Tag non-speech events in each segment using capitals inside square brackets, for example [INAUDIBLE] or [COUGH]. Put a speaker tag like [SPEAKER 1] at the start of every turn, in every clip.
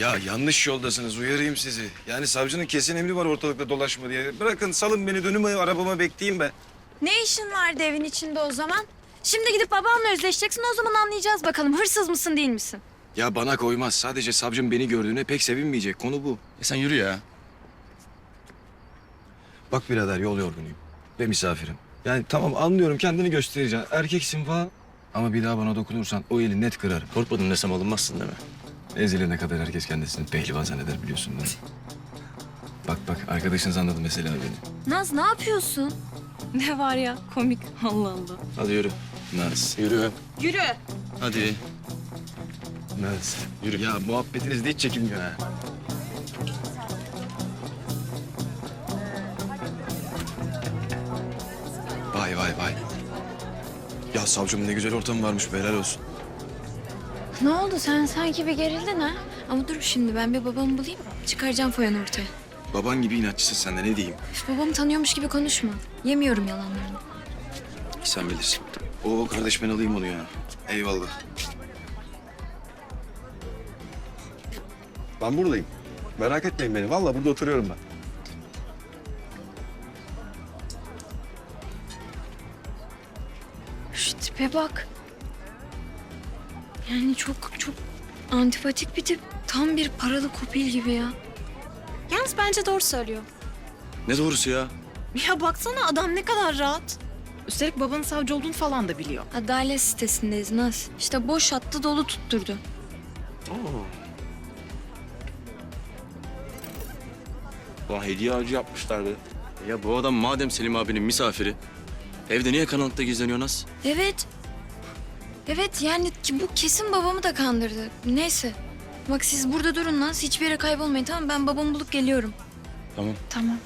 [SPEAKER 1] Ya yanlış yoldasınız uyarayım sizi. Yani savcının kesin emri var ortalıkta dolaşma diye. Bırakın salın beni dönüm arabama bekleyeyim be.
[SPEAKER 2] Ne işin vardı evin içinde o zaman? Şimdi gidip babanla özleşeceksin o zaman anlayacağız bakalım hırsız mısın değil misin?
[SPEAKER 1] Ya bana koymaz. Sadece savcım beni gördüğüne pek sevinmeyecek. Konu bu.
[SPEAKER 3] E sen yürü ya.
[SPEAKER 1] Bak birader yol yorgunuyum. Ve misafirim. Yani tamam anlıyorum kendini göstereceksin. Erkeksin falan. Ama bir daha bana dokunursan o eli net kırarım.
[SPEAKER 3] Korkmadım desem alınmazsın değil mi?
[SPEAKER 1] Ezilene kadar herkes kendisini pehlivan zanneder biliyorsun değil mi? Bak bak arkadaşınız anladı mesela beni.
[SPEAKER 2] Naz ne yapıyorsun? Ne var ya komik [LAUGHS] Allah Allah.
[SPEAKER 3] Hadi yürü.
[SPEAKER 1] Naz.
[SPEAKER 3] Yürü.
[SPEAKER 2] Yürü.
[SPEAKER 3] Hadi.
[SPEAKER 1] Naz.
[SPEAKER 3] Yürü.
[SPEAKER 1] Ya muhabbetiniz de hiç çekilmiyor ha. Vay vay vay. Ya savcım ne güzel ortam varmış be helal olsun.
[SPEAKER 2] Ne oldu sen sanki bir gerildin ha? Ama dur şimdi ben bir babamı bulayım çıkaracağım foyanı ortaya.
[SPEAKER 1] Baban gibi inatçısın sen de ne diyeyim.
[SPEAKER 2] Üf, babamı tanıyormuş gibi konuşma. Yemiyorum yalanlarını.
[SPEAKER 1] Sen bilirsin. Oo kardeş ben alayım onu ya. Eyvallah. Ben buradayım. Merak etmeyin beni. Vallahi burada oturuyorum ben.
[SPEAKER 2] Şu tipe bak. Yani çok çok antipatik bir tip. Tam bir paralı kopil gibi ya.
[SPEAKER 4] Yalnız bence doğru söylüyor.
[SPEAKER 3] Ne doğrusu ya?
[SPEAKER 4] Ya baksana adam ne kadar rahat. Üstelik babanın savcı olduğunu falan da biliyor.
[SPEAKER 2] Adalet sitesindeyiz Naz. İşte boş attı dolu tutturdu.
[SPEAKER 3] Ulan hediye ağacı yapmışlar be. Ya bu adam madem Selim abinin misafiri. Evde niye karanlıkta gizleniyor Naz?
[SPEAKER 2] Evet. Evet yani ki bu kesin babamı da kandırdı. Neyse. Bak siz burada durun Naz. Hiçbir yere kaybolmayın tamam mı? Ben babamı bulup geliyorum.
[SPEAKER 3] Tamam.
[SPEAKER 4] Tamam.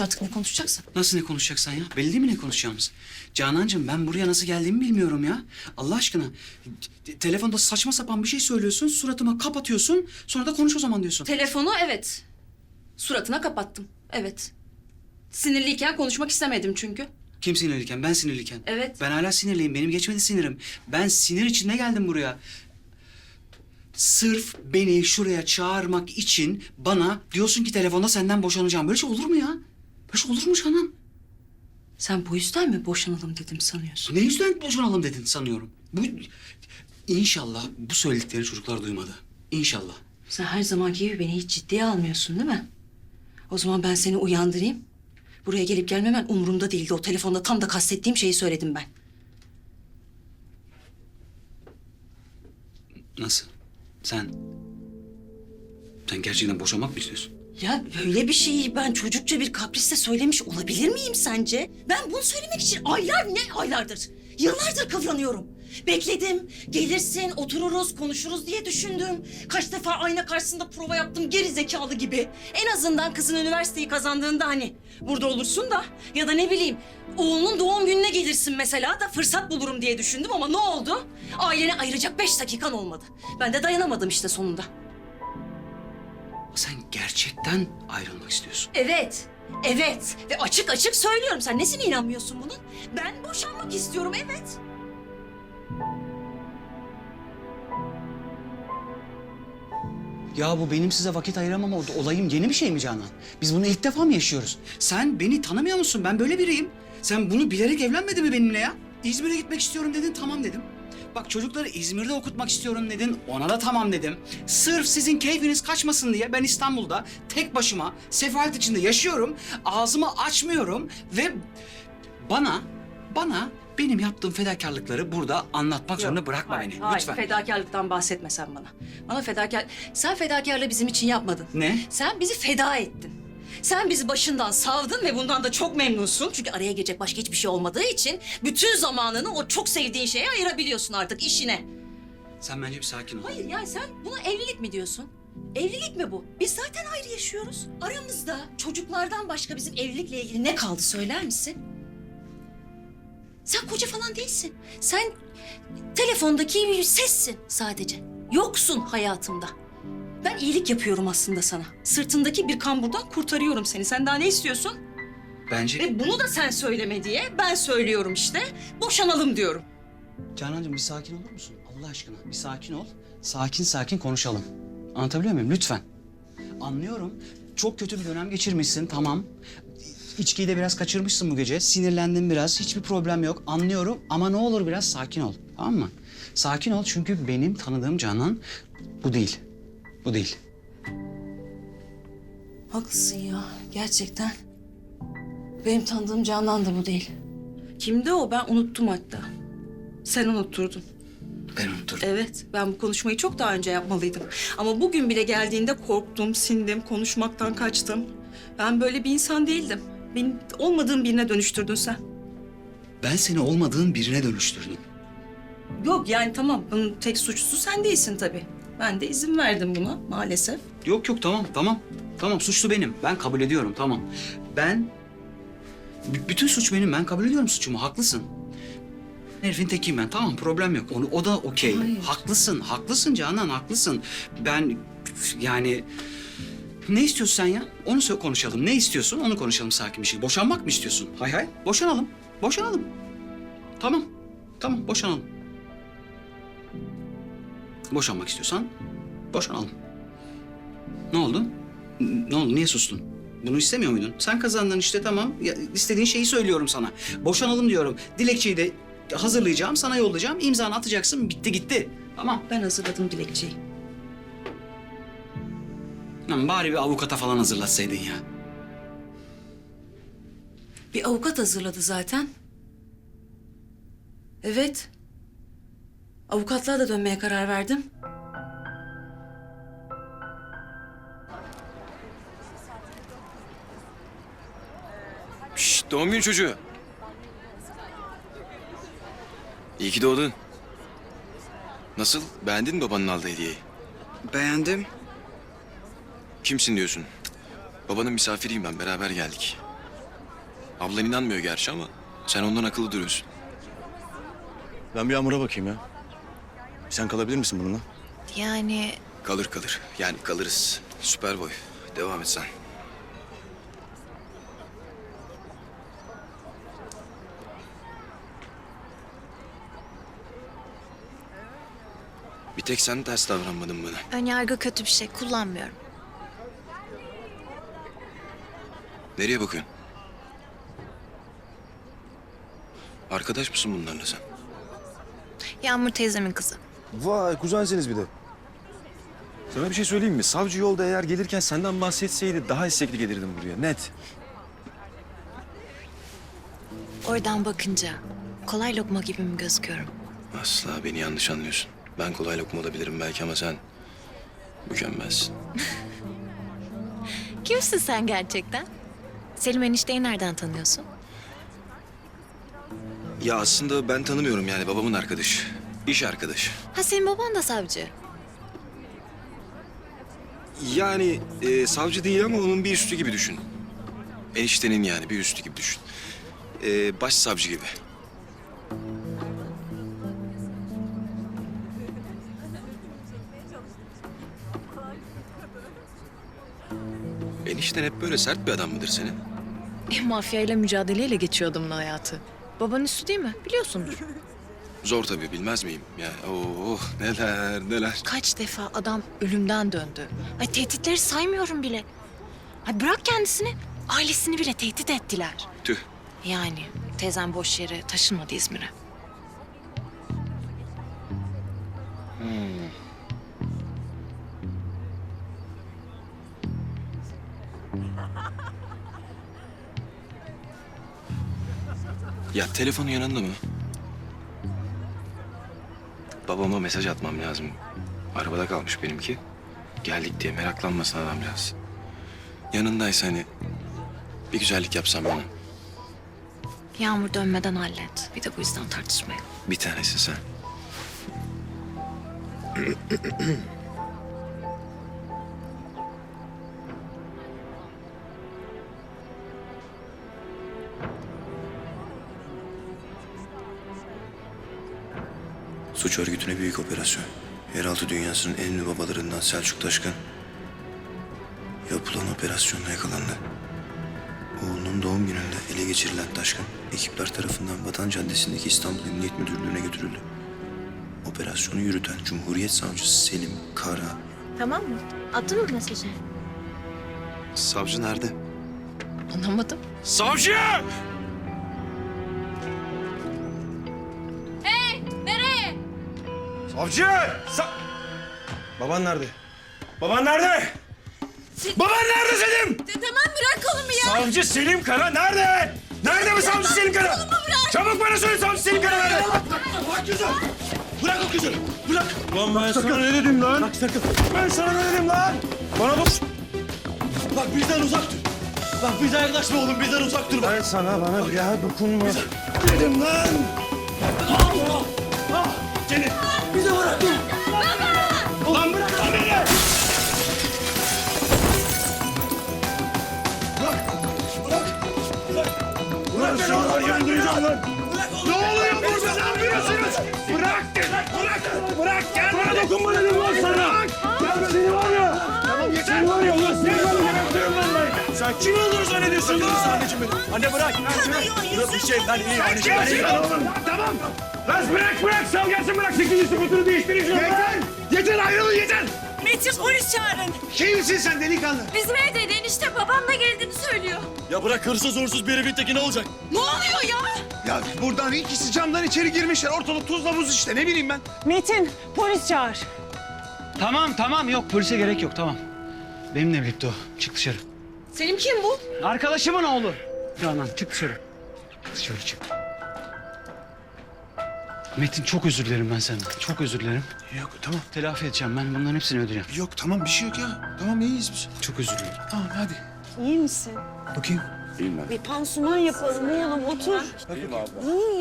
[SPEAKER 5] Konuş artık ne konuşacaksın.
[SPEAKER 6] Nasıl ne konuşacaksan ya? Belli değil mi ne konuşacağımız? Canancığım ben buraya nasıl geldiğimi bilmiyorum ya. Allah aşkına. Te- Telefonda saçma sapan bir şey söylüyorsun, suratıma kapatıyorsun. Sonra da konuş o zaman diyorsun.
[SPEAKER 5] Telefonu evet. Suratına kapattım. Evet. Sinirliyken konuşmak istemedim çünkü.
[SPEAKER 6] Kim sinirliyken? Ben sinirliyken.
[SPEAKER 5] Evet.
[SPEAKER 6] Ben hala sinirliyim. Benim geçmedi sinirim. Ben sinir içinde geldim buraya. Sırf beni şuraya çağırmak için bana diyorsun ki telefonda senden boşanacağım. Böyle şey olur mu ya? Şey olur mu Canan?
[SPEAKER 5] Sen bu yüzden mi boşanalım dedim sanıyorsun?
[SPEAKER 6] Ne yüzden boşanalım dedin sanıyorum. Bu İnşallah bu söyledikleri çocuklar duymadı. İnşallah.
[SPEAKER 5] Sen her zamanki gibi beni hiç ciddiye almıyorsun değil mi? O zaman ben seni uyandırayım. Buraya gelip gelmemen umurumda değildi. O telefonda tam da kastettiğim şeyi söyledim ben.
[SPEAKER 6] Nasıl? Sen... Sen gerçekten boşanmak mı istiyorsun?
[SPEAKER 5] Ya böyle bir şeyi ben çocukça bir kaprisle söylemiş olabilir miyim sence? Ben bunu söylemek için aylar ne aylardır, yıllardır kıvranıyorum. Bekledim, gelirsin, otururuz, konuşuruz diye düşündüm. Kaç defa ayna karşısında prova yaptım geri zekalı gibi. En azından kızın üniversiteyi kazandığında hani burada olursun da ya da ne bileyim oğlunun doğum gününe gelirsin mesela da fırsat bulurum diye düşündüm ama ne oldu? Ailene ayıracak beş dakikan olmadı. Ben de dayanamadım işte sonunda.
[SPEAKER 6] Sen gerçekten ayrılmak istiyorsun.
[SPEAKER 5] Evet. Evet. Ve açık açık söylüyorum. Sen nesine inanmıyorsun bunun? Ben boşanmak istiyorum. Evet.
[SPEAKER 6] Ya bu benim size vakit ayıramama olayım yeni bir şey mi Canan? Biz bunu ilk defa mı yaşıyoruz? Sen beni tanımıyor musun? Ben böyle biriyim. Sen bunu bilerek evlenmedin mi benimle ya? İzmir'e gitmek istiyorum dedin, tamam dedim. Bak çocukları İzmir'de okutmak istiyorum dedin, ona da tamam dedim. Sırf sizin keyfiniz kaçmasın diye ben İstanbul'da tek başıma sefalet içinde yaşıyorum. Ağzımı açmıyorum ve bana, bana benim yaptığım fedakarlıkları burada anlatmak zorunda bırakma
[SPEAKER 5] Hayır,
[SPEAKER 6] beni.
[SPEAKER 5] hayır.
[SPEAKER 6] Lütfen.
[SPEAKER 5] Fedakarlıktan bahsetme sen bana. Bana fedakar... Sen fedakarlığı bizim için yapmadın.
[SPEAKER 6] Ne?
[SPEAKER 5] Sen bizi feda ettin. Sen bizi başından savdın ve bundan da çok memnunsun. Çünkü araya gelecek başka hiçbir şey olmadığı için... ...bütün zamanını o çok sevdiğin şeye ayırabiliyorsun artık işine.
[SPEAKER 6] Sen bence bir sakin ol.
[SPEAKER 5] Hayır yani sen buna evlilik mi diyorsun? Evlilik mi bu? Biz zaten ayrı yaşıyoruz. Aramızda çocuklardan başka bizim evlilikle ilgili ne kaldı söyler misin? Sen koca falan değilsin. Sen telefondaki bir sessin sadece. Yoksun hayatımda. Ben iyilik yapıyorum aslında sana. Sırtındaki bir kamburdan kurtarıyorum seni. Sen daha ne istiyorsun?
[SPEAKER 6] Bence...
[SPEAKER 5] Ve bunu da sen söyleme diye ben söylüyorum işte. Boşanalım diyorum.
[SPEAKER 6] Canancığım bir sakin olur musun? Allah aşkına bir sakin ol. Sakin sakin konuşalım. Anlatabiliyor muyum? Lütfen. Anlıyorum. Çok kötü bir dönem geçirmişsin tamam. İçkiyi de biraz kaçırmışsın bu gece. Sinirlendin biraz. Hiçbir problem yok. Anlıyorum ama ne olur biraz sakin ol. Tamam mı? Sakin ol çünkü benim tanıdığım Canan bu değil. Bu değil.
[SPEAKER 5] Haklısın ya gerçekten. Benim tanıdığım Canan da bu değil. Kimdi o ben unuttum hatta. Sen unutturdun.
[SPEAKER 6] Ben unuturum.
[SPEAKER 5] Evet, ben bu konuşmayı çok daha önce yapmalıydım. Ama bugün bile geldiğinde korktum, sindim, konuşmaktan kaçtım. Ben böyle bir insan değildim. Beni olmadığım birine dönüştürdün sen.
[SPEAKER 6] Ben seni olmadığın birine dönüştürdüm.
[SPEAKER 5] Yok yani tamam, bunun tek suçlusu sen değilsin tabii. Ben de izin verdim buna maalesef.
[SPEAKER 6] Yok yok tamam tamam. Tamam suçlu benim. Ben kabul ediyorum tamam. Ben... B- bütün suç benim. Ben kabul ediyorum suçumu. Haklısın. Herifin tekiyim ben. Tamam problem yok. Onu, o da okey.
[SPEAKER 5] Hayır.
[SPEAKER 6] Haklısın. Haklısın Canan haklısın. Ben yani... Ne istiyorsun sen ya? Onu söyle konuşalım. Ne istiyorsun? Onu konuşalım sakin bir şey. Boşanmak mı istiyorsun? Hay hay. Boşanalım. Boşanalım. Tamam. Tamam boşanalım. Boşanmak istiyorsan boşanalım. Ne oldu? N- Ne oldu? Niye sustun? Bunu istemiyor muydun? Sen kazandın işte tamam. Ya, istediğin şeyi söylüyorum sana. Boşanalım diyorum. Dilekçeyi de hazırlayacağım, sana yollayacağım. İmzanı atacaksın. Bitti gitti. Tamam.
[SPEAKER 5] Ben hazırladım dilekçeyi.
[SPEAKER 6] Lan bari bir avukata falan hazırlatsaydın ya.
[SPEAKER 5] Bir avukat hazırladı zaten. Evet. Avukatlığa da dönmeye karar verdim.
[SPEAKER 1] Şşş doğum günü çocuğu. İyi ki doğdun. Nasıl? Beğendin mi babanın aldığı hediyeyi?
[SPEAKER 6] Beğendim.
[SPEAKER 1] Kimsin diyorsun? Babanın misafiriyim ben. Beraber geldik. Ablan inanmıyor gerçi ama sen ondan akıllı duruyorsun.
[SPEAKER 3] Ben bir Yağmur'a bakayım ya. Sen kalabilir misin bununla?
[SPEAKER 7] Yani
[SPEAKER 1] Kalır kalır. Yani kalırız. Süper boy. Devam et sen. Bir tek sen ters davranmadın bana.
[SPEAKER 7] önyargı kötü bir şey kullanmıyorum.
[SPEAKER 1] Nereye bakıyorsun? Arkadaş mısın bunlarla sen?
[SPEAKER 7] Yağmur teyzemin kızı.
[SPEAKER 1] Vay kuzensiniz bir de. Sana bir şey söyleyeyim mi? Savcı yolda eğer gelirken senden bahsetseydi daha istekli gelirdim buraya. Net.
[SPEAKER 7] Oradan bakınca kolay lokma gibi mi gözüküyorum?
[SPEAKER 1] Asla beni yanlış anlıyorsun. Ben kolay lokma olabilirim belki ama sen mükemmelsin. [LAUGHS]
[SPEAKER 7] Kimsin sen gerçekten? Selim enişteyi nereden tanıyorsun?
[SPEAKER 1] Ya aslında ben tanımıyorum yani babamın arkadaşı. İş arkadaşı.
[SPEAKER 7] Ha senin baban da savcı.
[SPEAKER 1] Yani e, savcı değil ama onun bir üstü gibi düşün. Eniştenin yani bir üstü gibi düşün. E, baş savcı gibi. Enişten hep böyle sert bir adam mıdır senin?
[SPEAKER 4] E, mafyayla mücadeleyle geçiyor adamın hayatı. Babanın üstü değil mi? Biliyorsundur.
[SPEAKER 1] Zor tabii bilmez miyim? Ya oh neler neler.
[SPEAKER 4] Kaç defa adam ölümden döndü. Ay tehditleri saymıyorum bile. Ay bırak kendisini. Ailesini bile tehdit ettiler.
[SPEAKER 1] Tüh.
[SPEAKER 4] Yani teyzem boş yere taşınmadı İzmir'e.
[SPEAKER 1] Ya telefonu yanında mı? Babama mesaj atmam lazım. Arabada kalmış benimki. Geldik diye meraklanmasın adamcağız. Yanındaysa hani bir güzellik yapsam bana.
[SPEAKER 4] Yağmur dönmeden hallet. Bir de bu yüzden tartışmayalım.
[SPEAKER 1] Bir tanesi sen. [CLEARS THROAT] Suç örgütüne büyük operasyon. Yeraltı dünyasının en ünlü babalarından Selçuk Taşkın yapılan operasyonla yakalandı. Oğlunun doğum gününde ele geçirilen Taşkın, ekipler tarafından Vatan Caddesi'ndeki İstanbul Emniyet Müdürlüğü'ne götürüldü. Operasyonu yürüten Cumhuriyet Savcısı Selim Kara,
[SPEAKER 4] Tamam mı? Attın mı mesajı?
[SPEAKER 1] Savcı nerede?
[SPEAKER 4] Anlamadım.
[SPEAKER 3] Savcı!
[SPEAKER 8] Savcı! Sa Baban nerede? Baban nerede? Baban nerede Selim?
[SPEAKER 2] Tamam bırak kolumu ya.
[SPEAKER 8] Savcı Selim Kara nerede? Nerede bu savcı Selim Kara? Çabuk bana söyle savcı Selim Kara nerede? Bırak kızı! Bırak o kızı! Bırak! Lan ben sana ne dedim lan? Bırak sakın! Ben sana ne dedim lan? Bana bak!
[SPEAKER 9] Bak bizden uzak dur. Bak bize yaklaşma oğlum bizden uzak dur.
[SPEAKER 8] Ben sana bana bir daha dokunma. Dedim lan! Seni!
[SPEAKER 9] Bize bırak dur.
[SPEAKER 8] Lan bırak lan beni! Bırak beni oradan yandıracağım lan! Ne oluyor burada? Ne yapıyorsunuz? Bırak! Bırak! Bırak! Gel bana dokunma dedim lan sana! Gel seni var ya! Tamam yeter! Seni var ya ulan seni ben! Sen kim olduğunu zannediyorsun lan?
[SPEAKER 9] Anneciğim benim. Anne bırak. Dur bir şey ben iyiyim anneciğim ben iyiyim.
[SPEAKER 8] Oğlum! Tamam! Lan bırak bırak! Sal gelsin bırak! Sekizinci sıfatını değiştirin şunu! Yeter! Yeter ayrılın yeter!
[SPEAKER 5] Metin polis çağırın.
[SPEAKER 8] Kimsin sen delikanlı?
[SPEAKER 2] Bizim evdeydi enişte babam da geldiğini söylüyor.
[SPEAKER 9] Ya bırak hırsız uğursuz bir evin teki ne olacak?
[SPEAKER 5] Ne oluyor ya?
[SPEAKER 8] Ya buradan ikisi camdan içeri girmişler. Ortalık tuzla buz işte ne bileyim ben.
[SPEAKER 10] Metin polis çağır.
[SPEAKER 6] Tamam tamam yok polise gerek yok tamam. Benimle birlikte o. Çık dışarı.
[SPEAKER 10] Selim kim bu?
[SPEAKER 6] Arkadaşımın oğlu. Canan çık dışarı. Dışarı çık. Metin çok özür dilerim ben senden. Çok özür dilerim.
[SPEAKER 1] Yok tamam.
[SPEAKER 6] Telafi edeceğim ben bunların hepsini ödeyeceğim.
[SPEAKER 1] Yok tamam bir şey yok ya. Tamam iyiyiz biz.
[SPEAKER 6] Çok özür dilerim.
[SPEAKER 1] Tamam hadi.
[SPEAKER 10] İyi misin?
[SPEAKER 1] Bakayım.
[SPEAKER 10] Bir pansuman yapalım oğlum otur. İyiyim abi.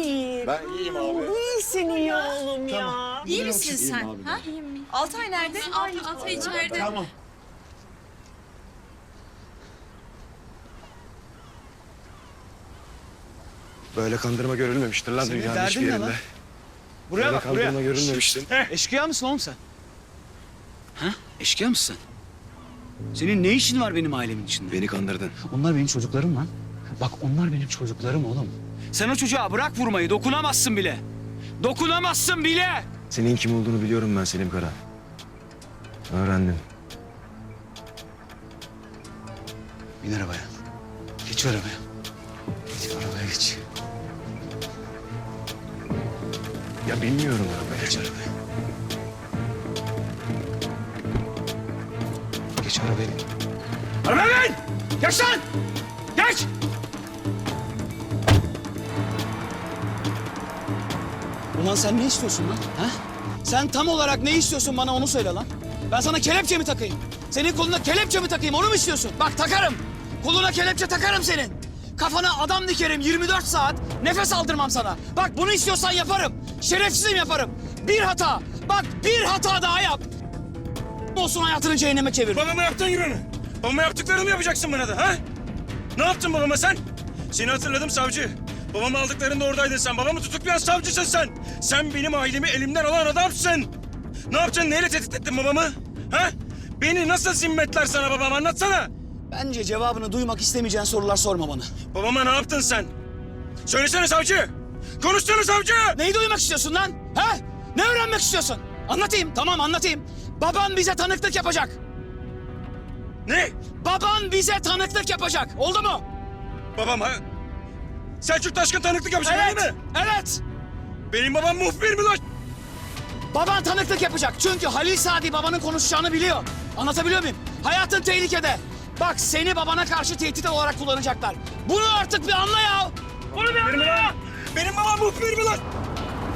[SPEAKER 10] İyi. Ben iyiyim abi. İyisin iyi oğlum ya.
[SPEAKER 2] İyi misin sen? Ha? İyiyim. Altay nerede? Altay, Altay içeride.
[SPEAKER 1] Tamam. Böyle kandırma görülmemiştir lan
[SPEAKER 6] Senin
[SPEAKER 1] dünyanın
[SPEAKER 6] derdin
[SPEAKER 1] hiçbir
[SPEAKER 6] ne
[SPEAKER 1] yerinde.
[SPEAKER 6] lan? Buraya
[SPEAKER 1] Böyle
[SPEAKER 6] bak buraya.
[SPEAKER 1] kandırma görülmemiştir.
[SPEAKER 6] Eşkıya mısın oğlum sen? Ha? Eşkıya mısın sen? Senin ne işin var benim ailemin içinde?
[SPEAKER 1] Beni kandırdın.
[SPEAKER 6] Onlar benim çocuklarım lan. Bak onlar benim çocuklarım oğlum. Sen o çocuğa bırak vurmayı dokunamazsın bile. Dokunamazsın bile.
[SPEAKER 1] Senin kim olduğunu biliyorum ben Selim Kara. Öğrendim.
[SPEAKER 6] Bin arabaya. Geç arabaya. Geç arabaya geç.
[SPEAKER 1] Ya bilmiyorum arabaya.
[SPEAKER 6] Geç arabaya. Geç arabaya.
[SPEAKER 8] Arabaya bin! Geç lan! Geç!
[SPEAKER 6] Ulan sen ne istiyorsun lan? Ha? Sen tam olarak ne istiyorsun bana onu söyle lan. Ben sana kelepçe mi takayım? Senin koluna kelepçe mi takayım onu mu istiyorsun? Bak takarım. Koluna kelepçe takarım senin. Kafana adam dikerim 24 saat. Nefes aldırmam sana. Bak bunu istiyorsan yaparım. Şerefsizim yaparım. Bir hata. Bak bir hata daha yap. Olsun hayatını cehenneme çevir.
[SPEAKER 8] Babama yaptığın gibi mi? Babama yaptıklarını mı yapacaksın bana da ha? Ne yaptın babama sen? Seni hatırladım savcı. Babamı aldıklarında oradaydın sen. Babamı tutuklayan savcısın sen. Sen benim ailemi elimden alan adamsın. Ne yapacaksın? Neyle tehdit ettin babamı? Ha? Beni nasıl zimmetler sana babam anlatsana.
[SPEAKER 6] Bence cevabını duymak istemeyeceğin sorular sorma bana.
[SPEAKER 8] Babama ne yaptın sen? Söylesene savcı. Konuşsana savcı.
[SPEAKER 6] Neyi duymak istiyorsun lan? Ha? Ne öğrenmek istiyorsun? Anlatayım, tamam anlatayım. Baban bize tanıklık yapacak.
[SPEAKER 8] Ne?
[SPEAKER 6] Baban bize tanıklık yapacak. Oldu mu?
[SPEAKER 8] Babam ha? Selçuk Taşkın tanıklık yapacak
[SPEAKER 6] Evet.
[SPEAKER 8] değil mi?
[SPEAKER 6] Evet.
[SPEAKER 8] Benim babam muhbir mi lan?
[SPEAKER 6] Baban tanıklık yapacak. Çünkü Halil Sadi babanın konuşacağını biliyor. Anlatabiliyor muyum? Hayatın tehlikede. Bak seni babana karşı tehdit olarak kullanacaklar. Bunu artık bir anla ya. Bunu bir anla ya.
[SPEAKER 8] Benim babam muhbir mi lan?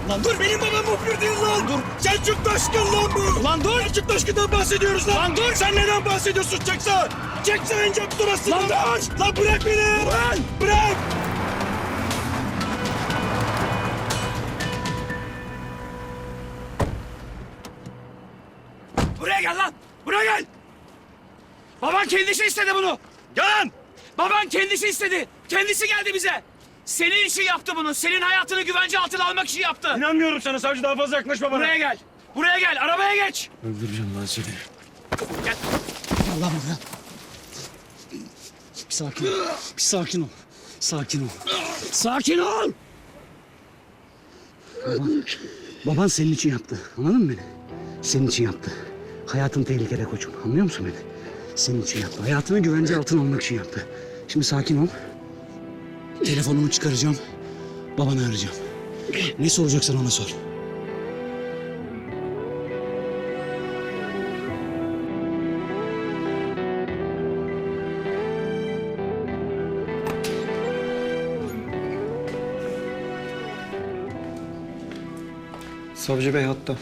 [SPEAKER 6] Lan dur.
[SPEAKER 8] Benim babam muhbir değil lan. Dur. Selçuk Taşkın lan bu.
[SPEAKER 6] Lan dur.
[SPEAKER 8] Selçuk Taşkın'dan bahsediyoruz lan.
[SPEAKER 6] Lan dur.
[SPEAKER 8] Sen neden bahsediyorsun? Çeksen. Çeksen en çok durasın.
[SPEAKER 6] Lan
[SPEAKER 8] dur. Lan bırak beni. Lan. Bırak.
[SPEAKER 6] Buraya gel lan. Buraya gel. Baban kendisi istedi bunu.
[SPEAKER 8] Gel lan.
[SPEAKER 6] Baban kendisi istedi. Kendisi geldi bize. Senin için yaptı bunu. Senin hayatını güvence altına almak için yaptı.
[SPEAKER 8] İnanmıyorum sana savcı daha fazla yaklaşma bana.
[SPEAKER 6] Buraya gel. Buraya gel. Arabaya geç.
[SPEAKER 3] Öldüreceğim lan seni.
[SPEAKER 6] Allah Allah. Bir sakin ol. Bir sakin ol. Sakin ol. Sakin ol. Baban, baban senin için yaptı. Anladın mı beni? Senin için yaptı. Hayatın tehlikede koçum. Anlıyor musun beni? Senin için yaptı. Hayatını güvence altına almak için yaptı. Şimdi sakin ol. Telefonumu çıkaracağım. Babanı arayacağım. Ne soracaksan ona sor.
[SPEAKER 9] Savcı bey hatta.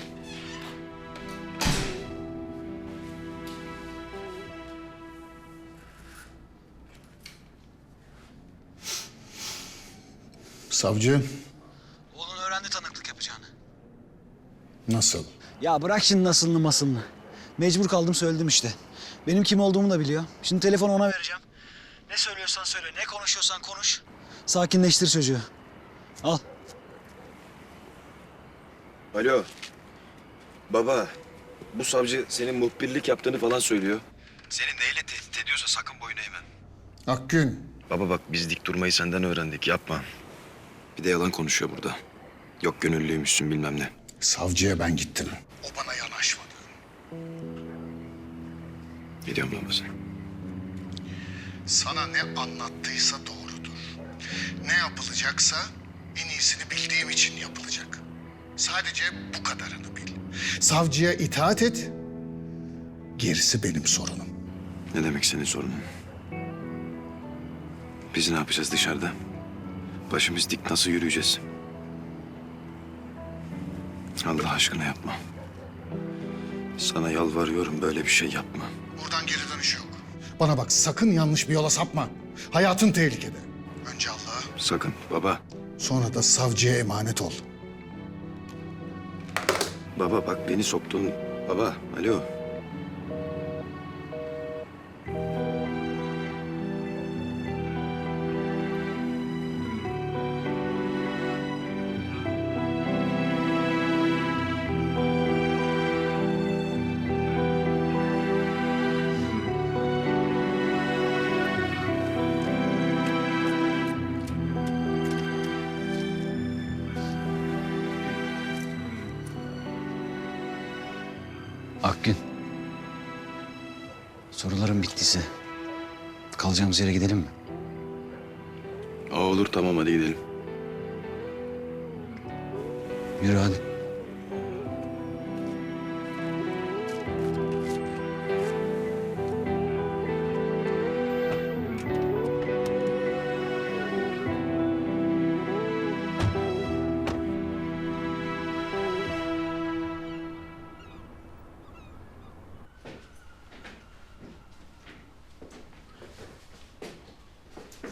[SPEAKER 11] Savcı
[SPEAKER 6] Oğlun öğrendi tanıklık yapacağını.
[SPEAKER 11] nasıl?
[SPEAKER 6] Ya bırak şimdi nasılını masılını. Mecbur kaldım söyledim işte. Benim kim olduğumu da biliyor. Şimdi telefonu ona vereceğim. Ne söylüyorsan söyle, ne konuşuyorsan konuş. Sakinleştir çocuğu. Al.
[SPEAKER 1] Alo. Baba, bu savcı senin muhbirlik yaptığını falan söylüyor. Seni neyle tehdit ediyorsa sakın boyun eğme.
[SPEAKER 11] Akgün
[SPEAKER 1] Baba bak biz dik durmayı senden öğrendik yapma. Bir de yalan konuşuyor burada. Yok gönüllüymüşsün bilmem ne.
[SPEAKER 11] savcıya ben gittim. O bana yanaşmadı.
[SPEAKER 1] Gidiyorum babası.
[SPEAKER 11] Sana ne anlattıysa doğrudur. Ne yapılacaksa en iyisini bildiğim için yapılacak. Sadece bu kadarını bil. Savcıya itaat et. Gerisi benim sorunum.
[SPEAKER 1] Ne demek senin sorunun? Biz ne yapacağız dışarıda? Başımız dik nasıl yürüyeceğiz? Allah aşkına yapma. Sana yalvarıyorum böyle bir şey yapma.
[SPEAKER 11] Buradan geri dönüş yok. Bana bak sakın yanlış bir yola sapma. Hayatın tehlikede. Önce Allah'a
[SPEAKER 1] Sakın baba.
[SPEAKER 11] sonra da savcıya emanet ol.
[SPEAKER 1] Baba bak beni soktun. Baba alo.
[SPEAKER 6] Sorularım bittiyse kalacağımız yere gidelim mi?
[SPEAKER 1] Aa, olur tamam hadi gidelim.
[SPEAKER 6] Yürü hadi.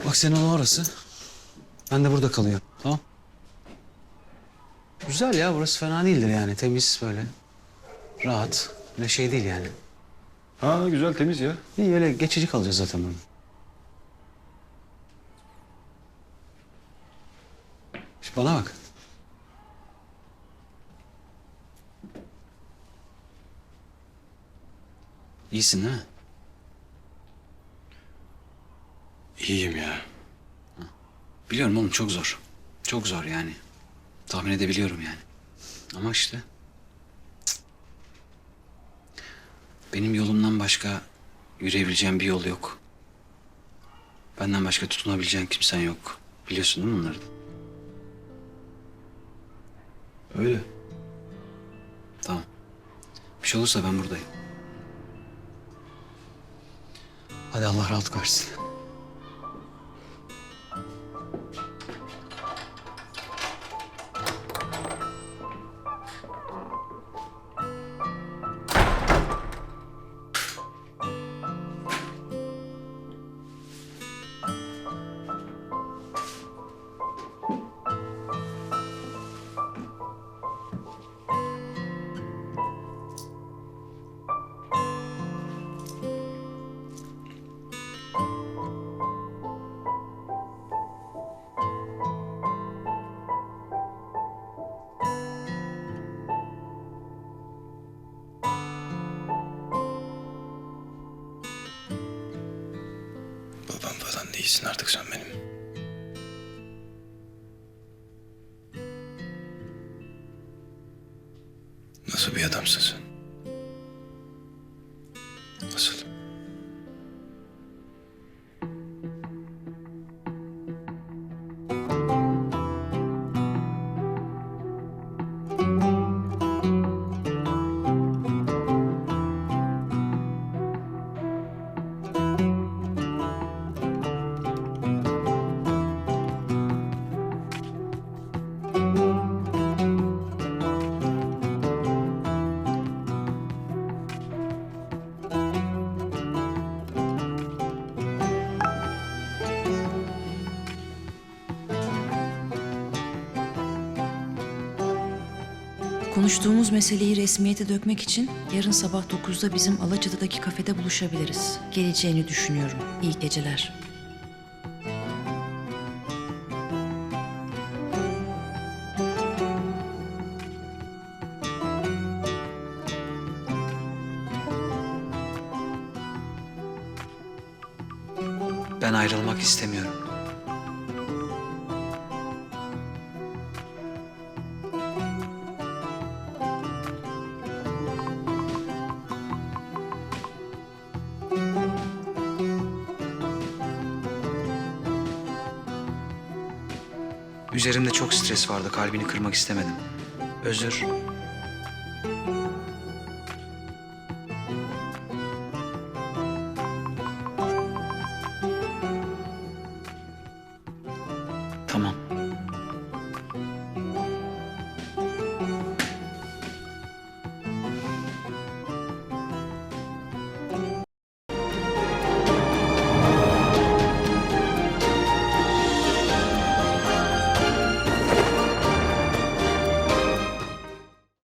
[SPEAKER 6] Bak senin o orası. Ben de burada kalıyorum. Tamam. Güzel ya burası fena değildir yani temiz böyle. Rahat. Ne şey değil yani.
[SPEAKER 9] Ha güzel temiz ya.
[SPEAKER 6] İyi öyle geçici kalacağız zaten bunu. Şimdi bana bak. İyisin değil mi?
[SPEAKER 1] İyiyim ya.
[SPEAKER 6] Biliyorum oğlum çok zor. Çok zor yani. Tahmin edebiliyorum yani. Ama işte... Benim yolumdan başka yürüyebileceğim bir yol yok. Benden başka tutunabileceğin kimsen yok. Biliyorsun değil mi bunları?
[SPEAKER 1] Öyle.
[SPEAKER 6] Tamam. Bir şey olursa ben buradayım. Hadi Allah rahatlık versin.
[SPEAKER 1] Değilsin artık sen benim. Nasıl bir adamsın sen?
[SPEAKER 5] Konuştuğumuz meseleyi resmiyete dökmek için yarın sabah 9'da bizim Alaçatı'daki kafede buluşabiliriz. Geleceğini düşünüyorum. İyi geceler.
[SPEAKER 6] Üzerimde çok stres vardı. Kalbini kırmak istemedim. Özür